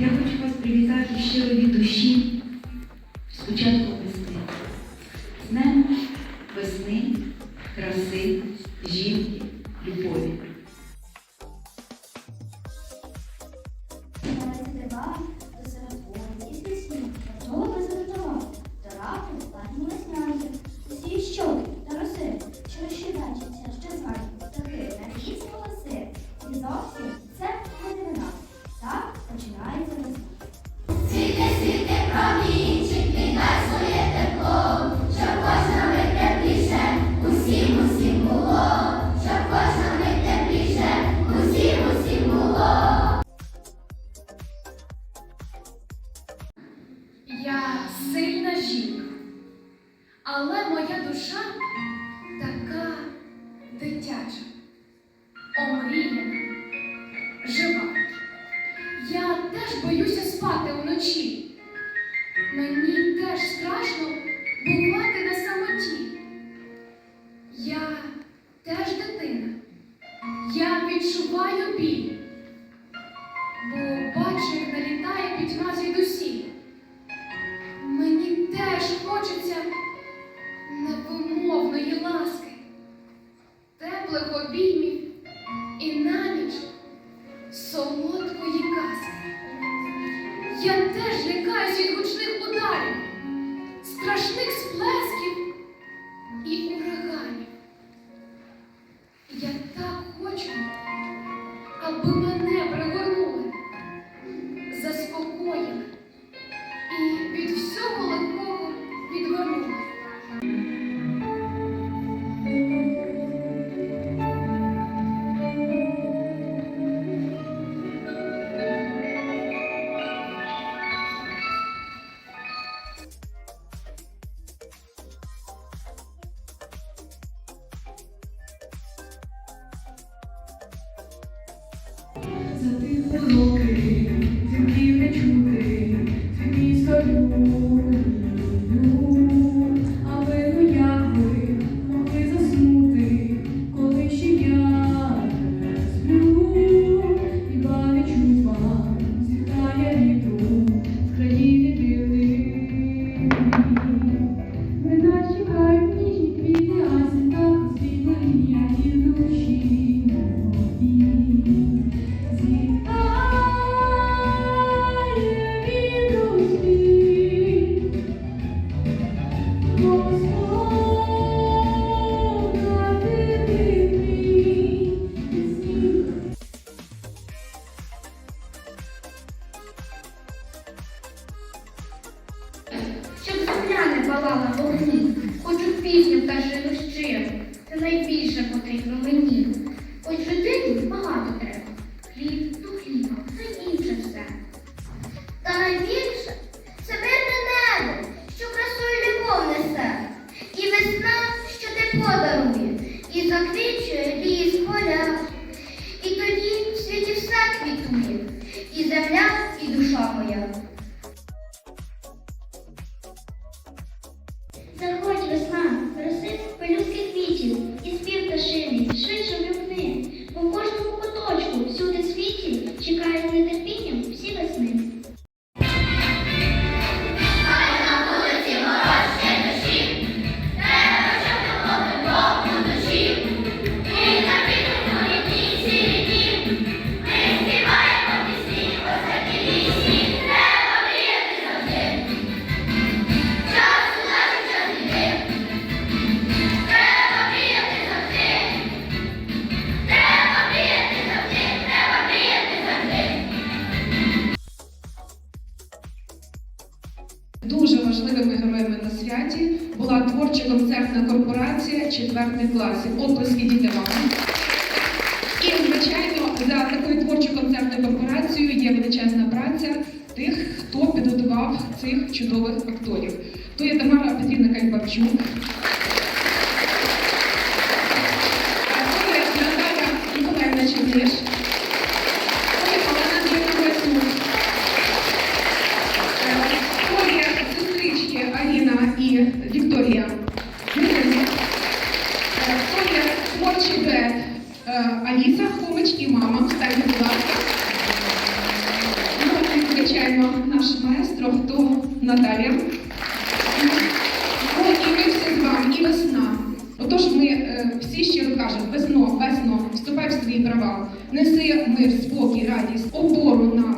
Я хочу вас привітати щиро від душі. Спочатку Я сильна жінка, але моя душа така дитяча, омріяна, жива. Я теж боюся спати вночі. Мені теж страшно бувати на самоті. Я теж дитина. Я відчуваю біль. ж хочеться невимовної ласки, теплих обіймів і на ніч солодкої казки. Я теж лякаюсь від гучних ударів, страшних сплесків і ураганів. Я так хочу, аби мене. thank you. спалала вогні, хочу пісню та ще Це найбільше потрібно мені. Хоч жити 3-4 класів. Оплески дітям. І, звичайно, за такою творчою концертною корпорацією є величезна праця тих, хто підготував цих чудових акторів. То є Тамара Петрівна Кальбарчук. маестро, хто Наталія. Сьогодні ми всі з вами і весна. Отож ми е, всі щиро кажемо, весно, весно, вступай в свої права, неси мир, спокій, радість, опору на.